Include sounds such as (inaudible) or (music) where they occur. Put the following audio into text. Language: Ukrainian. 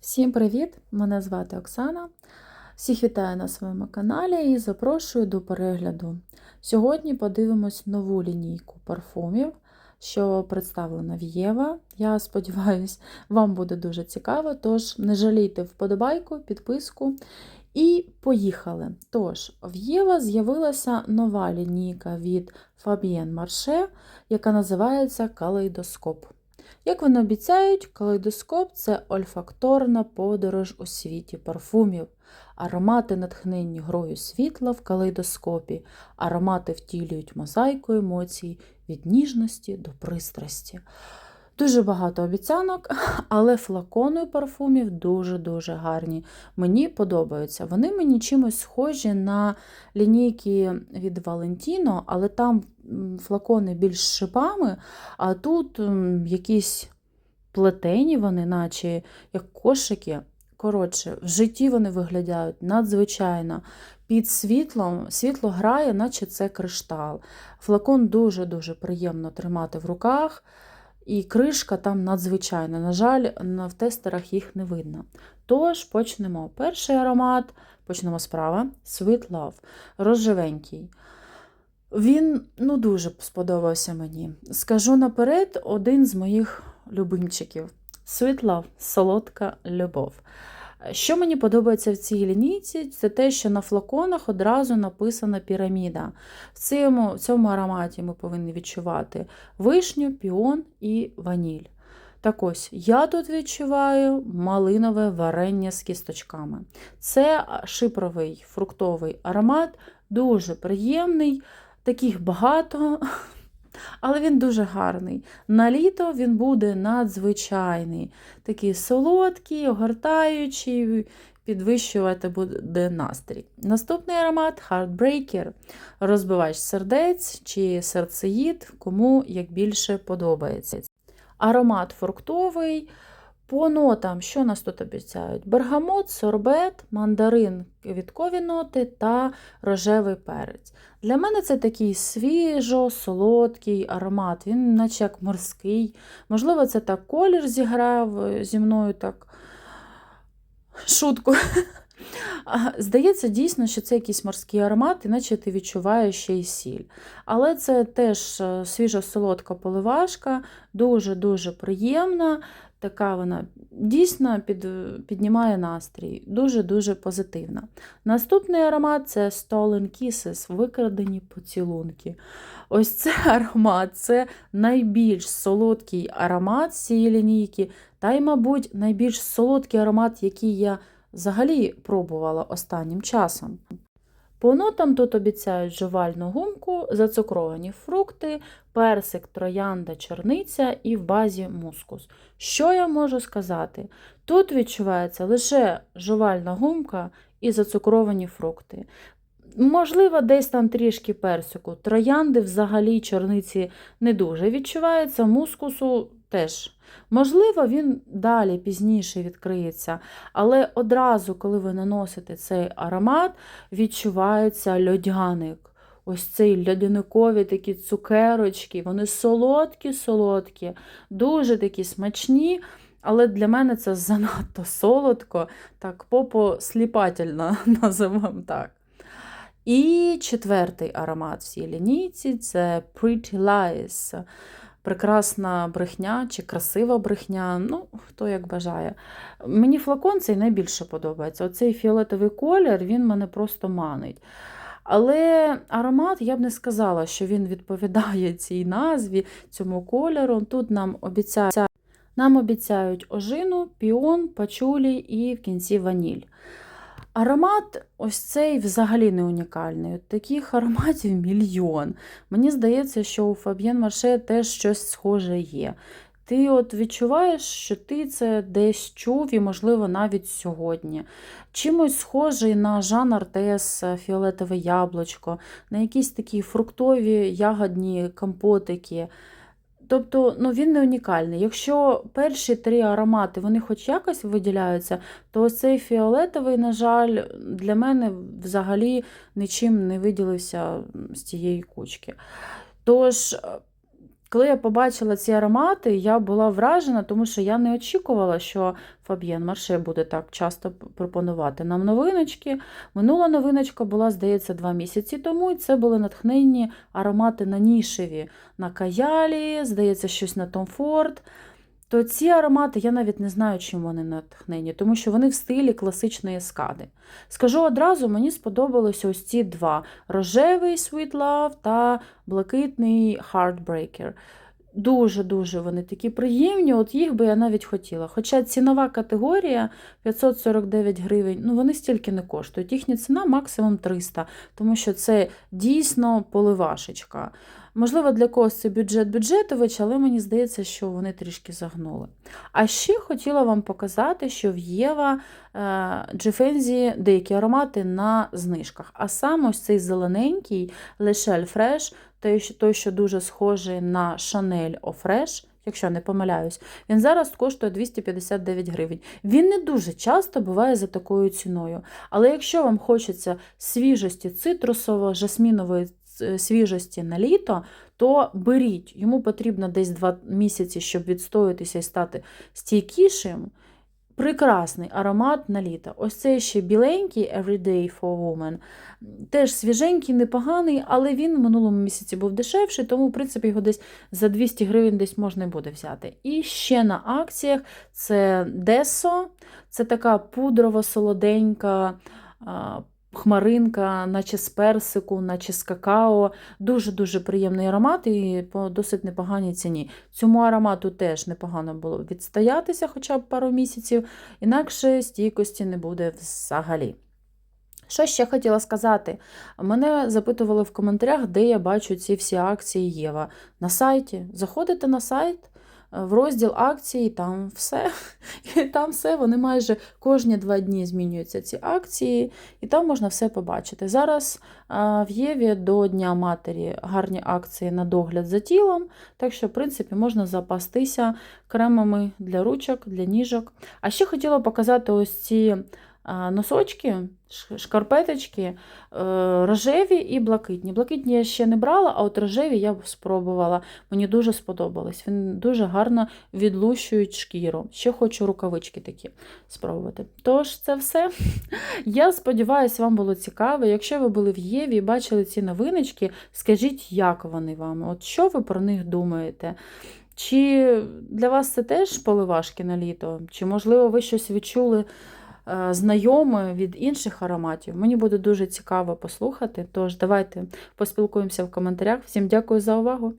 Всім привіт! Мене звати Оксана. Всіх вітаю на своєму каналі і запрошую до перегляду. Сьогодні подивимось нову лінійку парфумів, що представлена в Єва. Я сподіваюся, вам буде дуже цікаво, тож не жалійте вподобайку, підписку. І поїхали. Тож, в Єва з'явилася нова лінійка від Fabienne Marche, яка називається Калейдоскоп. Як вони обіцяють, калейдоскоп це ольфакторна подорож у світі парфумів. Аромати натхненні грою світла в калейдоскопі, аромати втілюють мозаїку емоцій від ніжності до пристрасті. Дуже багато обіцянок, (laughs) але флакони парфумів дуже-дуже гарні. Мені подобаються. Вони мені чимось схожі на лінійки від Valentino, але там флакони більш шипами, а тут якісь плетені, вони, наче як кошики. Коротше, в житті вони виглядають надзвичайно. Під світлом світло грає, наче це криштал. Флакон дуже-дуже приємно тримати в руках. І кришка там надзвичайна. На жаль, в тестерах їх не видно. Тож почнемо. Перший аромат, почнемо справа Sweet Love, розживенький. Він ну, дуже сподобався мені. Скажу наперед, один з моїх любимчиків. Sweet Love – солодка любов. Що мені подобається в цій лінійці, це те, що на флаконах одразу написана піраміда. В цьому, в цьому ароматі ми повинні відчувати вишню, піон і ваніль. Так ось, я тут відчуваю малинове варення з кісточками. Це шипровий фруктовий аромат, дуже приємний, таких багато. Але він дуже гарний. На літо він буде надзвичайний, такий солодкий, огортаючий, підвищувати буде настрій. Наступний аромат Heartbreaker, розбивач сердець чи серцеїд, кому як більше подобається. Аромат фруктовий. По нотам, що нас тут обіцяють? Бергамот, сорбет, мандарин, квіткові ноти та рожевий перець. Для мене це такий свіжо, солодкий аромат, він наче як морський. Можливо, це так колір зіграв е, зі мною так шутку. Здається, дійсно, що це якийсь морський аромат, іначе ти відчуваєш ще й сіль. Але це теж е, свіжа солодка поливашка, дуже-дуже приємна. Така вона дійсно під, піднімає настрій, дуже-дуже позитивна. Наступний аромат це Stolen Kisses, викрадені поцілунки. Ось це (laughs) аромат це найбільш солодкий аромат цієї лінійки, та й, мабуть, найбільш солодкий аромат, який я взагалі пробувала останнім часом. По нотам тут обіцяють жувальну гумку, зацукровані фрукти, персик, троянда, чорниця і в базі мускус. Що я можу сказати? Тут відчувається лише жувальна гумка і зацукровані фрукти. Можливо, десь там трішки персику. Троянди взагалі чорниці не дуже відчувається, мускусу теж. Можливо, він далі пізніше відкриється, але одразу, коли ви наносите цей аромат, відчувається льодяник. Ось цей льодяникові такі цукерочки, вони солодкі-солодкі, дуже такі смачні. Але для мене це занадто солодко, так попосліпательно (laughs) називаємо так. І четвертий аромат в цій лінійці це Pretty Lies. Прекрасна брехня чи красива брехня, ну, хто як бажає. Мені флакон цей найбільше подобається. Оцей фіолетовий колір він мене просто манить. Але аромат, я б не сказала, що він відповідає (laughs) цій назві, цьому кольору. Тут нам обіцяють, нам обіцяють ожину, піон, пачулі і в кінці ваніль. Аромат ось цей взагалі не унікальний. Таких ароматів (laughs) мільйон. Мені здається, що у Фаб'єн Марше теж щось схоже є. Ти от відчуваєш, що ти це десь чув і, можливо, навіть сьогодні. Чимось схожий на Жан Артес, фіолетове яблучко, на якісь такі фруктові ягодні компотики. Тобто ну, він не унікальний. Якщо перші три аромати вони хоч якось виділяються, то цей фіолетовий, на жаль, для мене взагалі нічим не виділився з цієї кучки. Тож, коли я побачила ці аромати, я була вражена, тому що я не очікувала, що Фаб'єн Марше буде так часто пропонувати нам новиночки. Минула новиночка була, здається, два місяці тому, і це були натхненні аромати на нішеві, на каялі, здається, щось на Ford. То ці аромати я навіть не знаю, чим вони натхнені, тому що вони в стилі класичної ескади. Скажу одразу, мені сподобалися ось ці два: рожевий Sweet Love та блакитний Heartbreaker. Дуже-дуже вони такі приємні, от їх би я навіть хотіла. Хоча цінова категорія 549 гривень, ну вони стільки не коштують. Їхня ціна максимум 300, тому що це дійсно поливашечка. Можливо, для когось це бюджет бюджетович, але мені здається, що вони трішки загнули. А ще хотіла вам показати, що в Єва Джефензі деякі аромати на знижках. А саме ось цей зелененький Лешель Fresh, той, що- дуже схожий на Eau Fresh, якщо не помиляюсь, він зараз коштує 259 гривень. Він не дуже часто буває за такою ціною. Але якщо вам хочеться свіжості цитрусово-жасмінової е, свіжості на літо, то беріть. Йому потрібно десь 2 місяці, щоб відстоятися і стати стійкішим. Прекрасний аромат на літо. Ось цей ще біленький Everyday for Woman. Теж свіженький, непоганий, але він в минулому місяці був дешевший, тому, в принципі, його десь за 200 гривень десь можна буде взяти. І ще на акціях це Deso, це така пудрово-солоденька. Хмаринка, наче з персику, наче з какао. Дуже-дуже приємний аромат і по досить непоганій ціні. Цьому аромату теж непогано було відстоятися хоча б пару місяців, інакше стійкості не буде взагалі. Що ще хотіла сказати? Мене запитували в коментарях, де я бачу ці всі акції Єва. На сайті. Заходите на сайт, в розділ акції, там все. (laughs) І там все, вони майже кожні два дні змінюються ці акції, і там можна все побачити. Зараз в Єві до Дня Матері гарні акції на догляд за тілом, так що, в принципі, можна запастися кремами для ручок, для ніжок. А ще хотіла показати ось ці носочки, шкарпеточки, е, рожеві і блакитні. Блакитні я ще не брала, а от рожеві я б спробувала. Мені дуже сподобалось. Він дуже гарно відлущують шкіру. Ще хочу рукавички такі спробувати. Тож, це все. (laughs) Я сподіваюся, вам було цікаво. Якщо ви були в Єві і бачили ці новиночки, скажіть, як вони вам? От що ви про них думаєте? Чи для вас це теж поливашки на літо? Чи, можливо, ви щось відчули знайоме від інших ароматів? Мені буде дуже цікаво послухати. Тож давайте поспілкуємося в коментарях. Всім дякую за увагу!